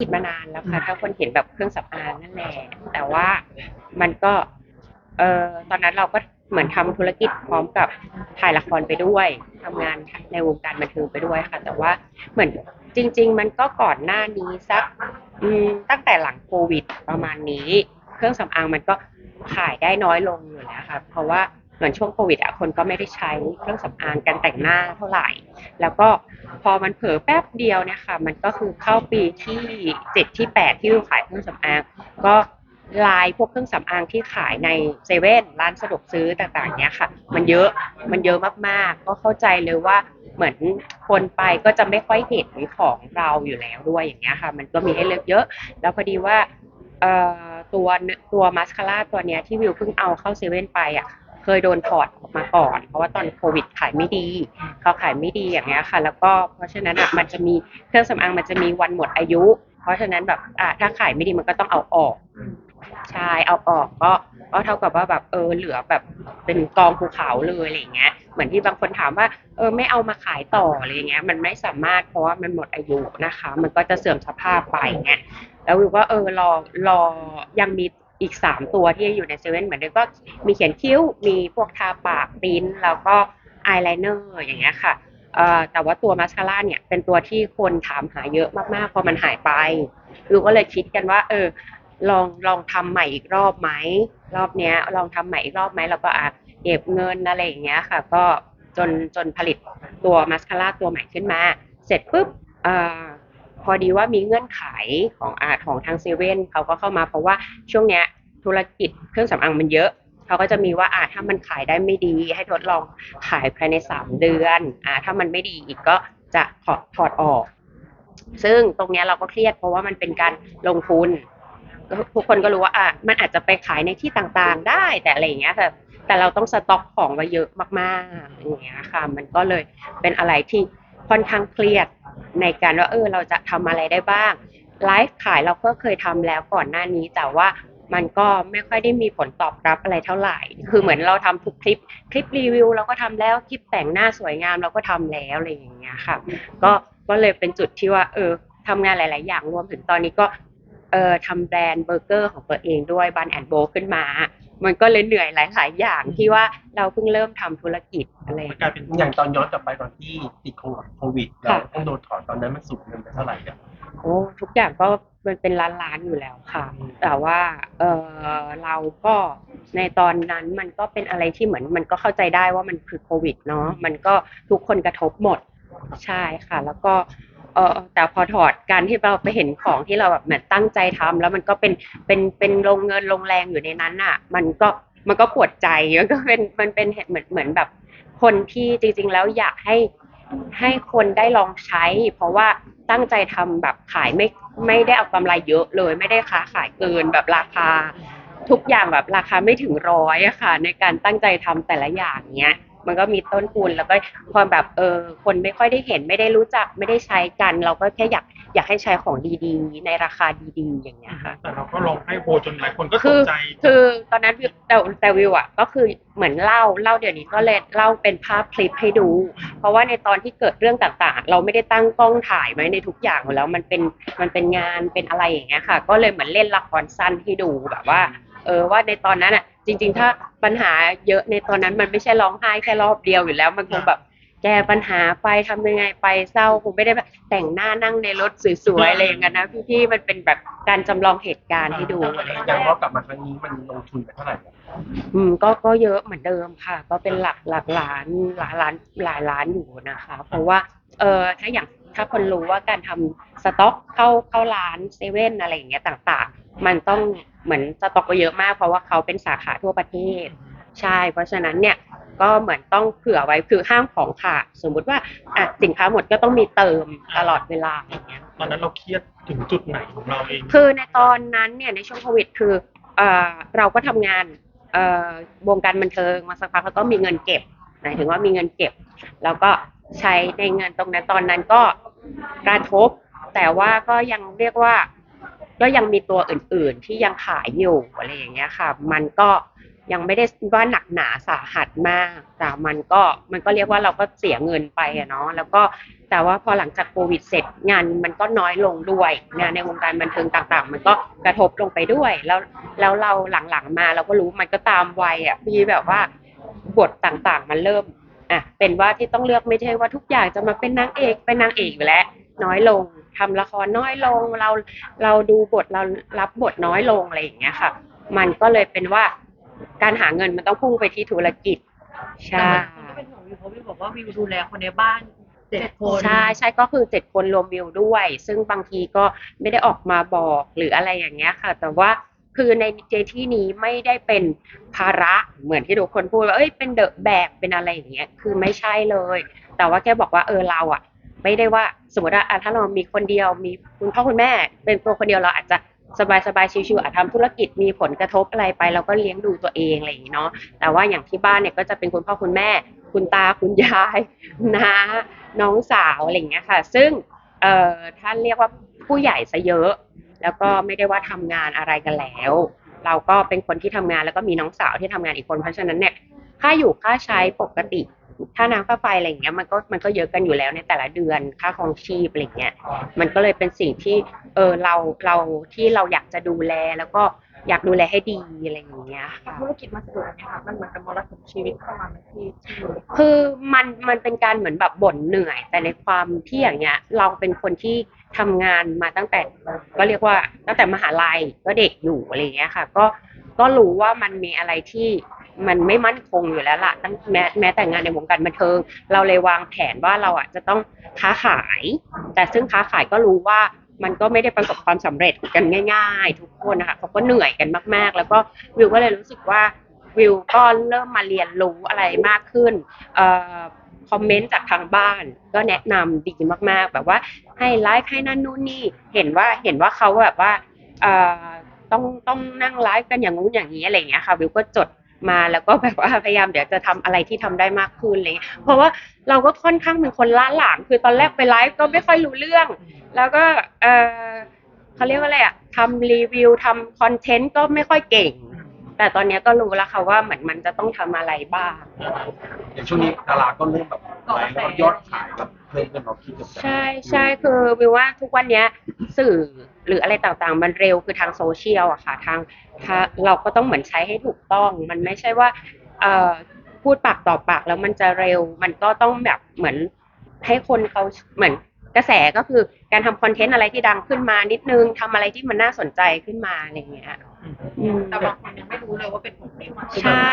คิดมานานแล้วค่ะถ้าคนเห็นแบบเครื่องสำอางนั่นแหละแต่ว่ามันก็เอ่อตอนนั้นเราก็เหมือนทำธุรกิจพร้อมกับถ่ายละครไปด้วยทำงานในวงการบันเทิงไปด้วยค่ะ แต่ว่าเหมือนจริง ๆ มันก็ก่อนหน้านี้สักตั้งแต่หลังโควิดประมาณนี้ เครื่องสำอางมันก็ขายได้น้อยลงอยู่แล้วค่ะเพราะว่าเหมือนช่วงโควิดอะคนก็ไม่ได้ใช้เครื่องสำอางกันแต่งหน้าเท่าไหร่ แล้วก็ พอมันเผลอแป๊บเดียวเนี่ยค่ะ มันก็คือเข้าปีที่เจ็ดที่แปดที่เราขายเครื่องสำอาง ก็ลายพวกเครื่องสำอางที่ขายในเซเว่นร้านสะดวกซื้อต่างๆเนี้ยค่ะ มันเยอะมันเยอะมากๆ ก็เข้าใจเลยว่าเหมือนคนไปก็จะไม่ค่อยเห็นของเราอยู่แล้วด้วยอย่างเงี้ยค่ะ มันก็มีให้เลือกเยอะ แล้วพอดีว่าตัวตัวมาสคาร่าตัวเนี้ยที่วิวเพิ่งเอาเข้าเซเว่นไปอะ เคยโดนถอดออกมาก่อน เพราะว่าตอนโควิดขายไม่ดี เขาขายไม่ดีอย่างเงี้ยค่ะ แล้วก็เพราะฉะนั้นอะมันจะมีเครื่องสำอางมันจะมีวันหมดอายุ เพราะฉะนั้นแบบอะถ้าขายไม่ดีมันก็ต้องเอาออก ใช่เอาออกก็ก็เท่ากับว่าแบบเออเหลือแบบเป็นกองภูเขาเลยอะไรอย่างเงี้ย เหมือนที่บางคนถามว่าเออไม่เอามาขายต่ออะไรอย่างเงี้ย มันไม่สามารถเพราะว่ามันหมดอายุนะคะ มันก็จะเสื่อมสภาพไปเงี้ยแล้ววิวก็เออรอรอยังมี อีกสามตัวที่อยู่ในเซเว่นเหมือนเดิมก็มีเขียนคิ้ว มีพวกทาปากปริ้นแล้วก็อายไลเนอร์อย่างเงี้ยค่ะแต่ว่าตัวมาสคาร่าเนี่ยเป็นตัวที่คนถามหาเยอะมากๆพอมันหายไปวิวก็เลยคิดกันว่า เออ ลองลองทำใหม่อีกรอบไหมรอบเนี้ย ลองทำใหม่อีกรอบไหมแล้วก็อะเก็บเงินอะไรอย่างเงี้ยค่ะ ก็จนจนผลิตตัวมาสคาร่าตัวใหม่ขึ้นมา เสร็จปุ๊บ อ่าพอดีว่ามีเงื่อนไขของอาของทางเซเว่นเขาก็เข้ามาเพราะว่าช่วงเนี้ยธุรกิจเครื่องสำอางมันเยอะเขาก็จะมีว่าอ่าถ้ามันขายได้ไม่ดี ให้ทดลองขายภายในสามเดือนอ่าถ้ามันไม่ดีอีกก็จะถอดถอดออก ซึ่งตรงเนี้ยเราก็เครียดเพราะว่ามันเป็นการลงทุนทุกคนก็รู้ว่าอะมันอาจจะไปขายในที่ต่างๆได้แต่อะไรอย่างเงี้ยแต่แต่เราต้องสต็อกของไว้เยอะมากๆอย่างเงี้ยค่ะ มันก็เลยเป็นอะไรที่ค่อนข้างเครียด ในการว่าเออเราจะทำอะไรได้บ้างไลฟ์ขายเราก็เคยทำแล้วก่อนหน้านี้แต่ว่ามันก็ไม่ค่อยได้มีผลตอบรับอะไรเท่าไหร่ คือเหมือนเราทำทุกคลิป คลิปรีวิวเราก็ทำแล้ว คลิปแต่งหน้าสวยงามเราก็ทำแล้วอะไรอย่างเงี้ยค่ะ ก็ก็เลยเป็นจุดที่ว่า เออทำงานหลาย ๆ อย่างรวมถึงตอนนี้ก็เออทำแบรนด์เบอร์เกอร์ของตัวเองด้วยบันแอนโบขึ้นมา มันก็เลยเหนื่อยหลาย ๆ อย่างที่ว่าเราเพิ่งเริ่มทำธุรกิจอะไรมันกลายเป็นอย่างตอนย้อนกลับไปตอนที่ติดโควิดเราต้องโดนถอนตอนนั้นมันสูญเงินไปเท่าไหร่อะโอ้ทุกอย่างก็มันเป็นล้านล้านๆอยู่แล้วค่ะแต่ว่าเออเราก็ในตอนนั้นมันก็เป็นอะไรที่เหมือนมันก็เข้าใจได้ว่ามันคือโควิดเนาะมันก็ทุกคนกระทบหมด ใช่ค่ะ แล้วก็ เออแต่พอถอดการที่เราไปเห็นของที่เราแบบเหมือนตั้งใจทำแล้วมันก็เป็นเป็นเป็นลงเงินลงแรงอยู่ในนั้นอะ มันก็มันก็ปวดใจมันก็เป็นมันเป็นเหมือนเหมือนแบบ คนที่จริง ๆ แล้วอยากให้ให้คนได้ลองใช้ เพราะว่าตั้งใจทำแบบขายไม่ไม่ได้เอากำไรเยอะเลย ไม่ได้ค้าขายเกินแบบราคา ทุกอย่างแบบราคาไม่ถึงร้อยอะค่ะ ในการตั้งใจทำแต่ละอย่างเนี้ยมันก็มีต้นทุนแล้วก็ความแบบเออคนไม่ค่อยได้เห็นไม่ได้รู้จักไม่ได้ใช้กัน เราก็แค่อยากอยากให้ใช้ของดีๆ ในราคาดีๆ อย่างเงี้ยค่ะ แต่เราก็ลองให้โฮจนหลายคนก็สคืนอใจ คือตอนนั้นวิวแต่แต่วิวอะก็คือเหมือนเล่าเล่าเดี๋ยวนี้ก็เลยเล่าเป็นภาพคลิปให้ดู เพราะว่าในตอนที่เกิดเรื่องต่างๆ เราไม่ได้ตั้งกล้องถ่ายไว้ในทุกอย่างอยู่แล้วมันเป็นมันเป็นงานเป็นอะไรอย่างเงี้ยค่ะ ก็เลยเหมือนเล่นละครสั้นให้ดูแบบว่า เออว่าในตอนนั้นอะ จริง ๆ ถ้าปัญหาเยอะในตอนนั้นมันไม่ใช่ร้องไห้แค่รอบเดียวอยู่แล้ว มันคงแบบแก้ปัญหาไปทำยังไงไปเศร้าคงไม่ได้แบบแต่งหน้านั่งในรถสวยๆอะไรอย่างเงี้ยนะพี่ๆมันเป็นแบบการจำลองเหตุการณ์ให้ดูอะไรอย่างเงี้ยอย่างพอกลับมาครั้งนี้มันลงทุนไปเท่าไหร่อะอืมก็ก็เยอะเหมือนเดิมค่ะ ก็เป็นหลักหลักล้านหลายล้านหลายล้านอยู่นะคะ เพราะว่าเออถ้าอย่าง ถ้าคนรู้ว่าการทำสต็อกเข้าเข้าร้านเซเว่นอะไรอย่างเงี้ยต่างๆ มันต้องเหมือนสต็อกก็เยอะมาก เพราะว่าเขาเป็นสาขาทั่วประเทศ ใช่ เพราะฉะนั้นเนี่ยก็เหมือนต้องเผื่อไว้คือห้ามของขาดสมมุติว่าอะสินค้าหมดก็ต้องมีเติมตลอดเวลาอย่างเงี้ย ตอนนั้นเราเครียดถึงจุดไหนของเราเองคือในตอนนั้นเนี่ยในช่วงโควิดคือเอ่อเราก็ทำงานเอ่อวงการบันเทิงมาสักพักเขาต้องมีเงินเก็บหมายถึงว่ามีเงินเก็บ แล้วก็ใช้ในเงินตรงนั้นตอนนั้นก็ กระทบ แต่ว่าก็ยังเรียกว่า ก็ยังมีตัวอื่น ๆ ที่ยังขายอยู่อะไรอย่างเงี้ยค่ะ มันก็ยังไม่ได้ว่าหนักหนาสาหัสมาก แต่มันก็มันก็เรียกว่าเราก็เสียเงินไปอะเนาะแล้วก็แต่ว่าพอหลังจากโควิดเสร็จงานมันก็น้อยลงด้วยงานในวงการบันเทิงต่าง ๆ มันก็กระทบลงไปด้วย แล้วแล้วเราหลังๆมาเราก็รู้มันก็ตามวัยอะพี่แบบว่าบทต่างๆ มันเริ่ม อะเป็นว่าที่ต้องเลือกไม่ใช่ว่าทุกอย่างจะมาเป็นนางเอกเป็นนางเอกอยู่แล้ว น้อยลงทำละครน้อยลงเราเราดูบทเรารับบทน้อยลงอะไรอย่างเงี้ยค่ะ มันก็เลยเป็นว่าการหาเงินมันต้องพุ่งไปที่ธุรกิจใช่ก็เป็นห่วงวิวเพราะวิวบอกว่าวิวดูแลคนในบ้านเจ็ดคนใช่ใช่ก็คือเจ็ดคนรวมวิวด้วย ซึ่งบางทีก็ไม่ได้ออกมาบอกหรืออะไรอย่างเงี้ยค่ะ แต่ว่า คือในเจที่นี้ไม่ได้เป็นภาระเหมือนที่ทุกคนพูดว่าเอ้ยเป็นเดอะแบกเป็นอะไรอย่างเงี้ยคือไม่ใช่เลย แต่ว่าแค่บอกว่าเออเราอะ ไม่ได้ว่าสมมติว่าถ้าเรามีคนเดียวมีคุณพ่อคุณแม่ เป็นตัวคนเดียวเราอาจจะสบายสบายๆชิวๆอาจทำธุรกิจมีผลกระทบอะไรไปเราก็เลี้ยงดูตัวเองอะไรอย่างงี้เนาะแต่ว่าอย่างที่บ้านเนี่ยก็จะเป็นคุณพ่อคุณแม่ คุณตาคุณยายน้าน้องสาวอะไรอย่างเงี้ยค่ะ ซึ่งเอ่อท่านเรียกว่าผู้ใหญ่ซะเยอะ แล้วก็ไม่ได้ว่าทำงานอะไรกันแล้ว เราก็เป็นคนที่ทำงานแล้วก็มีน้องสาวที่ทำงานอีกคนเพราะฉะนั้นเนี่ยค่าอยู่ค่าใช้ปกติค่าน้ำค่าไฟอะไรอย่างเงี้ยมันก็มันก็เยอะกันอยู่แล้วในแต่ละเดือนค่าครองชีพอะไรเงี้ยมันก็เลยเป็นสิ่งที่เออเราเราที่เราอยากจะดูแลแล้วก็ อยากดูแลให้ดีอะไรอย่างเงี้ยค่ะ ธุรกิจมันสะดวกไหมคะมันเหมือนกับมรสุมชีวิตเข้ามาไหมที่ที่อยู่คือมันมันเป็นการเหมือนแบบบ่นเหนื่อย แต่ในความที่อย่างเงี้ย เราเป็นคนที่ทำงานมาตั้งแต่ ก็เรียกว่าตั้งแต่มหาลัยก็เด็กอยู่อะไรอย่างเงี้ยค่ะ ก็ก็รู้ว่ามันมีอะไรที่มันไม่มั่นคงอยู่แล้วล่ะตั้งแม้แม้แต่งานในวงการบันเทิง เราเลยวางแผนว่าเราอะจะต้องค้าขาย แต่ซึ่งค้าขายก็รู้ว่า มันก็ไม่ได้ประสบความสำเร็จกันง่าย ๆ ทุกคนนะคะเขาก็เหนื่อยกันมากๆ แล้วก็วิวก็เลยรู้สึกว่าวิวก็เริ่มมาเรียนรู้อะไรมากขึ้นอคอมเมนต์จากทางบ้านก็แนะนำดีมากๆ แบบว่าให้ไลฟ์ให้นั่นนู่นนี่เห็นว่าเห็นว่าเขาแบบว่าต้องต้องนั่งไลฟ์กันอย่างงู้นอย่างนี้อะไรอย่างเงี้ยค่ะวิวก็จด มาแล้วก็แบบว่าพยายามเดี๋ยวจะทำอะไรที่ทำได้มากขึ้นอะไรเลยเพราะว่าเราก็ค่อนข้างเป็นคนล้าหลังคือตอนแรกไปไลฟ์ก็ไม่ค่อยรู้เรื่อง แล้วก็เออเขาเรียกว่าอะไรอะทำรีวิวทำคอนเทนต์ก็ไม่ค่อยเก่ง แต่ตอนนี้ก็รู้แล้วค่ะว่าเหมือนมันจะต้องทำอะไรบ้างอย่างช่วงนี้ดาราก็เริ่มแบบไลฟ์ยอดขายแบบ เพิ่มขึ้นเราคิดแบบใช่ใช่คือวิวว่าทุกวันเนี้ยสื่อหรืออะไรต่างๆ มันเร็วคือทางโซเชียลอะค่ะทางทางเราก็ต้องเหมือนใช้ให้ถูกต้อง มันไม่ใช่ว่าเอ่อพูดปากต่อปากแล้วมันจะเร็ว มันก็ต้องแบบเหมือนให้คนเขาเหมือนกระแสก็คือการทำคอนเทนต์อะไรที่ดังขึ้นมานิดนึงทำอะไรที่มันน่าสนใจขึ้นมาอะไรอย่างเงี้ยอืมแต่บางคนยังไม่รู้เลยว่าเป็นของวิวใช่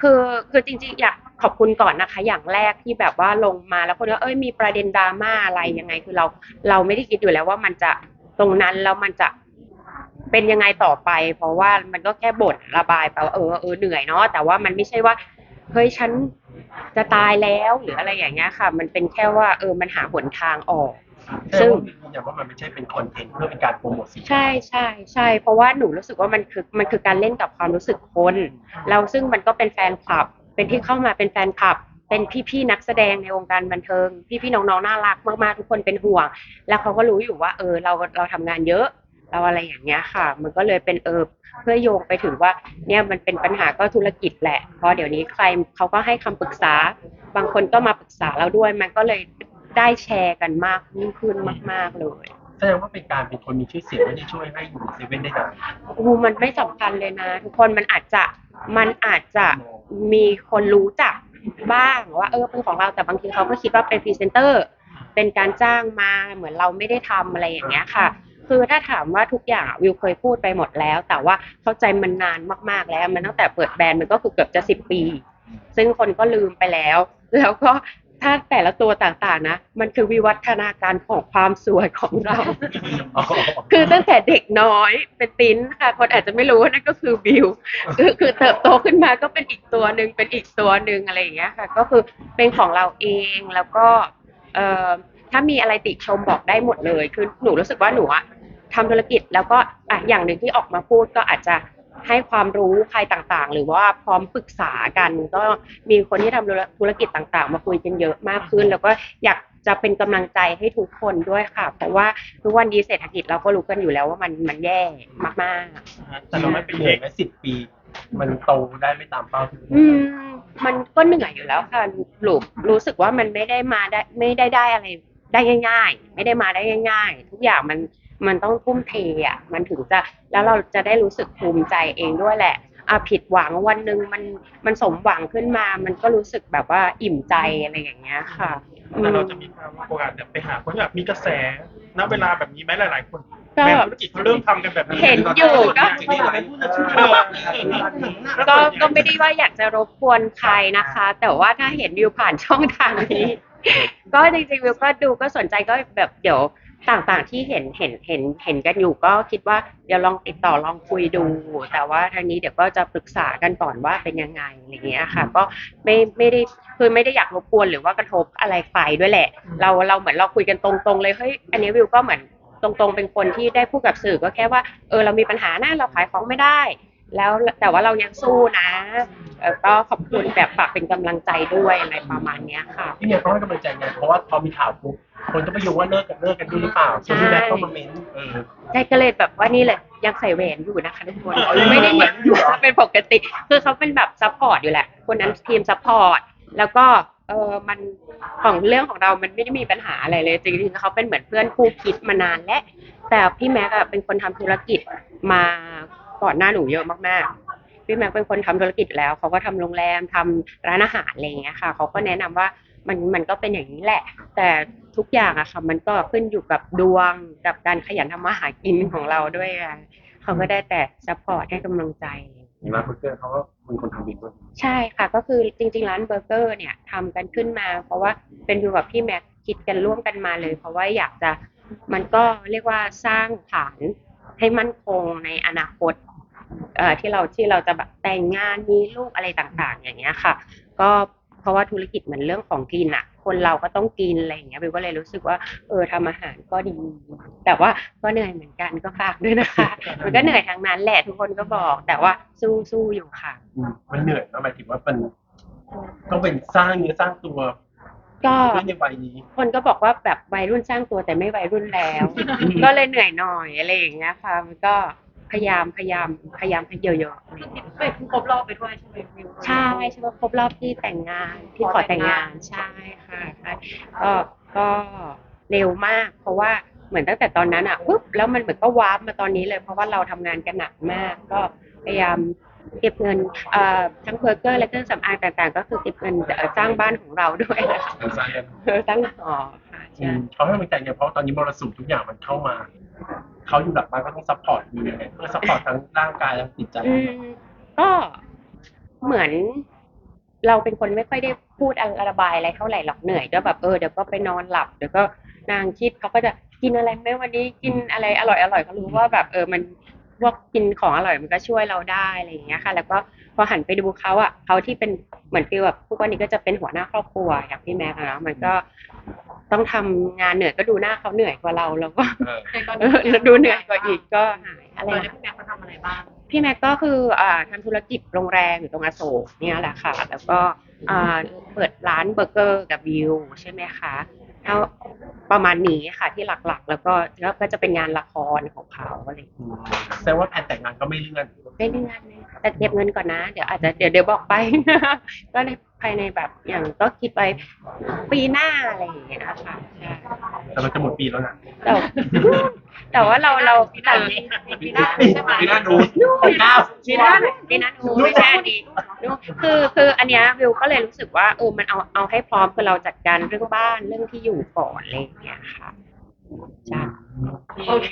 คือคือจริงๆอยาก ขอบคุณก่อนนะคะ อย่างแรกที่แบบว่าลงมาแล้วคนก็เอ้ยมีประเด็นดราม่าอะไรยังไง คือเราเราไม่ได้คิดอยู่แล้วว่ามันจะตรงนั้นแล้วมันจะเป็นยังไงต่อไป เพราะว่ามันก็แค่บ่นระบายไปว่าเออเออเหนื่อยเนาะแต่ว่ามันไม่ใช่ว่าเฮ้ยฉันจะตายแล้วหรืออะไรอย่างเงี้ยค่ะ มันเป็นแค่ว่า เออมันหาหนทางออก ซึ่งยืนยันว่ามันไม่ใช่เป็นคอนเทนต์เพื่อเป็นการโปรโมทสินค้าใช่ใช่ใช่เพราะว่าหนูรู้สึกว่ามันคือมันคือการเล่นกับความรู้สึกคนแล้วซึ่งมันก็เป็นแฟนคลับ เป็นที่เข้ามาเป็นแฟนคลับ เป็นพี่ๆนักแสดงในวงการบันเทิง พี่ๆน้องๆน่ารักมากๆทุกคนเป็นห่วง แล้วเขาก็รู้อยู่ว่า เออเราเราทำงานเยอะเราอะไรอย่างเงี้ยค่ะ มันก็เลยเป็นเออเพื่อโยงไปถึงว่า เนี่ยมันเป็นปัญหาก็ธุรกิจแหละ เพราะเดี๋ยวนี้ใครเขาก็ให้คำปรึกษา บางคนก็มาปรึกษาเราด้วย มันก็เลยได้แชร์กันมากยิ่งขึ้นมาก ๆเลย แสดงว่าเป็นการเป็นคนมีชื่อเสียงไม่ได้ช่วยให้อยู่เซเว่นได้นานโอ้มันไม่สำคัญเลยนะ ทุกคนมันอาจจะมันอาจจะมีคนรู้จักบ้างว่าเออเป็นของเราแต่บางทีเขาก็คิดว่าเป็นพรีเซนเตอร์เป็นการจ้างมาเหมือนเราไม่ได้ทำอะไรอย่างเงี้ยค่ะ คือถ้าถามว่าทุกอย่างอะวิวเคยพูดไปหมดแล้ว แต่ว่าเข้าใจมันนานมากๆแล้ว มันตั้งแต่เปิดแบรนด์มันก็คือเกือบจะสิบปี ซึ่งคนก็ลืมไปแล้ว แล้วก็ ถ้าแต่ละตัวต่างๆนะ มันคือวิวัฒนาการของความสวยของเรา คือตั้งแต่เด็กน้อยเป็นติ้นค่ะ คนอาจจะไม่รู้ว่านั่นก็คือบิวคือคือเติบโตขึ้นมาก็เป็นอีกตัวหนึ่งเป็นอีกตัวหนึ่งอะไรอย่างเงี้ยค่ะ ก็คือเป็นของเราเองแล้วก็เอ่อถ้ามีอะไรติชมบอกได้หมดเลย คือหนูรู้สึกว่าหนูอะทำธุรกิจแล้วก็อะอย่างหนึ่งที่ออกมาพูดก็อาจจะ ให้ความรู้ใครต่างๆ หรือว่าพร้อมปรึกษากัน ก็มีคนที่ทำธุรกิจต่างๆ มาคุยกันเยอะมากขึ้น แล้วก็อยากจะเป็นกำลังใจให้ทุกคนด้วยค่ะ เพราะว่าทุกวันนี้เศรษฐกิจเราก็รู้กันอยู่แล้วว่ามันมันแย่มากแต่เราไม่เป็นเหเหนื่อยตุไหมสิบปี มันโตได้ไม่ตามเป้าที่อืมมันก็เหนื่อยอยู่แล้วค่ะหลูรู้สึกว่ามันไม่ได้มาได้ไม่ได้ได้อะไรได้ง่าย ๆ ไม่ได้มาได้ง่าย ๆ ทุกอย่างมัน มันต้องทุ่มเทอะมันถึงจะแล้วเราจะได้รู้สึกภูมิใจเองด้วยแหละอะผิดหวังวันหนึ่งมันมันสมหวังขึ้นมา มันก็รู้สึกแบบว่าอิ่มใจอะไรอย่างเงี้ยค่ะอืแต่มเราจะมีความโอกาสเนี่ยไปหาคนที่แบบมีกระแสณเวลาแบบนี้ไหมหลาย ๆ คนก็แม้ธุรกิจเขาเริ่มทำกันแบบนี้เห็นอยู่ก็เออก็ก็ไม่ได้ว่าอยากจะรบกวนใครนะคะ แต่ว่าถ้าเห็นวิวผ่านช่องทางนี้ ก็จริงๆวิวก็ดูก็สนใจก็แบบเดี๋ยว ต่างๆที่เห็นเห็นเห็นเห็นกันอยู่ก็คิดว่าเดี๋ยวลองติดต่อลองคุยดู แต่ว่าทางนี้เดี๋ยวก็จะปรึกษากันก่อนว่าเป็นยังไงอะไรเงี้ยค่ะ ก็ไม่ไม่ได้คือไม่ได้อยากรบกวนหรือว่ากระทบอะไรใครด้วยแหละ เราเราเหมือนเราคุยกันตรงๆ เลยเฮ้ยอันนี้วิวก็เหมือนตรงๆ เป็นคนที่ได้พูดกับสื่อก็แค่ว่าเออเรามีปัญหานะเราขายของไม่ได้ แล้วแต่ว่าเรายังสู้นะเออก็ขอบคุณแบบฝากเป็นกำลังใจด้วยอะไรประมาณเนี้ยค่ะ พี่เมียก็ให้กำลังใจไงเพราะว่าพอมีข่าวปุ๊บคนก็ไปโยงว่าเลิกกันเลิกกันด้วยหรือเปล่าจนพี่แม็กก็มาเม้นเออใช่ก็เลยแบบว่านี่เลยยังใส่แหวนอยู่นะคะทุกคนอ๋อยังไม่ได้ใส่แหวนอยู่เหรอ เป็นปกติ คือเขาเป็นแบบซัพพอร์ตอยู่แหละ คนนั้นทีมซัพพอร์ตแล้วก็เออมันของเรื่องของเรามันไม่ได้มีปัญหาอะไรเลยจริงๆเขาเป็นเหมือนเพื่อนคู่คิดมานานและ แต่พี่แม็กอะเป็นคนทำธุรกิจมา ก่อนหน้าหนูเยอะมากๆพี่แม็กเป็นคนทำธุรกิจแล้วเขาก็ทำโรงแรมทำร้านอาหารอะไรอย่างเงี้ยค่ะเขาก็แนะนำว่ามันมันก็เป็นอย่างนี้แหละ แต่ทุกอย่างอะค่ะ มันก็ขึ้นอยู่กับดวงกับการขยันทำมาหากินของเราด้วยอะเขาก็ได้แต่ซัพพอร์ตให้กำลังใจร้านเบอร์เกอร์เขาก็เป็นคนทำบินด้วยใช่ค่ะ ก็คือจริง ๆ ร้านเบอร์เกอร์เนี่ยทำกันขึ้นมา เพราะว่าเป็นดูกับพี่แม็กคิดกันร่วมกันมาเลย เพราะว่าอยากจะมันก็เรียกว่าสร้างฐาน ให้มั่นคงในอนาคตเอ่อที่เราที่เราจะแบบแต่งงานมีลูกอะไรต่างๆ อย่างเงี้ยค่ะ ก็เพราะว่าธุรกิจเหมือนเรื่องของกินอะคนเราก็ต้องกินอะไรอย่างเงี้ยบิวก็เลยรู้สึกว่า เออทำอาหารก็ดี แต่ว่าก็เหนื่อยเหมือนกันก็ฝากด้วยนะคะ มันก็เหนื่อยทั้งนั้นแหละทุกคนก็บอก แต่ว่าสู้สู้อยู่ค่ะอืมมันเหนื่อยนะหมายถึงว่ามันต้องเป็นสร้างเนื้อสร้างตัว ก็ด้วยในวัยนี้ คนก็บอกว่าแบบวัยรุ่นสร้างตัวแต่ไม่วัยรุ่นแล้ว ก็เลยเหนื่อยหน่อยอะไรอย่างเงี้ยค่ะมันก็พยายามพยายามพยายามให้เยอะไปครบรอบไปด้วยใช่ไหมวิวๆใช่ใช่ว่าครบรอบที่แต่งงานที่ขอแต่งงานใช่ค่ะใช่ก็ก็เร็วมาก เพราะว่าเหมือนตั้งแต่ตอนนั้นอะปุ๊บแล้วมันเหมือนก็วาร์ปมาตอนนี้เลย เพราะว่าเราทำงานกันหนักมาก ก็พยายาม เก็บเงินเอ่อทั้งเพอร์เกอร์และเครื่องสำอางต่างๆ ก็คือเก็บเงินเอ่อสร้างบ้านของเราด้วยนะคะสร้างกันเออตั้งหอค่ะอืใช่มเขาให้กำลังใจไงเพราะตอนนี้มรสุมทุกอย่างมันเข้ามาเขาอยู่หลังบ้านก็ต้องซัพพอร์ตมียังไงเพื่อซัพพอร์ตทั้งร่างกายและจิตใจอืมก็เหมือนเราเป็นคนไม่ค่อยได้พูดอะไรระบายอะไรเท่าไหร่หรอกเหนื่อยก็แบบเออเดี๋ยวก็ไปนอนหลับเดี๋ยวก็นางคิดเขาก็จะกินอะไรไหมวันนี้กินอะไรอร่อยอร่อยเขารู้ว่าแบบเออมัน พวกกินของอร่อยมันก็ช่วยเราได้อะไรอย่างเงี้ยค่ะ แล้วก็พอหันไปดูเขาอะเขาที่เป็นเหมือนฟีลแบบทุกวันนี้ก็จะเป็นหัวหน้าครอบครัวอย่างพี่แม็กซ์อะเนาะมันก็ต้องทำงานเหนื่อยก็ดูหน้าเขาเหนื่อยกว่าเราแล้วก็เออในตอนเอนี้อแล้วดูเหนื่อยกว่าอีกก็หายอะไรตอนนะนี้พี่แม็กเขาทำอะไรบ้างพี่แม็กก็คืออ่าทำธุรกิจโรงแรมอยู่ตรงอโศกเนี่ยแหละค่ะ แล้วก็อ่าเปิดร้านเบอร์เกอร์กับวิวใช่ไหมคะ แล้วประมาณนี้ค่ะที่หลักๆ แล้วก็แล้วก็จะเป็นงานละครของเขาอะไรอย่างเงี้ยอืมแสดงว่าแผนแต่งงานก็ไม่เลื่อน ไม่ได้งานเลยแต่เก็บเงินก่อนนะเดี๋ยวอาจจะเดี๋ยวเดี๋ยวบอกไป ก็ในภายในแบบอย่างก็คิดไปปีหน้าอะไรอย่างเงี้ยค่ะใช่แต่มันจะหมดปีแล้วนะ แต่ แต่ว่าเราเราปีนาแต่ปีหน้าใช่ไหมปีหน้าดูเก้าปีหน้าปีหน้าหนูไม่ใช่อันนี้ดูคือคืออันเนี้ยวิวก็เลยรู้สึกว่าเออมันเอาเอาให้พร้อมคือเราจัดการเรื่องบ้านเรื่องที่อยู่ก่อนอะไรอย่างเงี้ยค่ะจ้าโอเค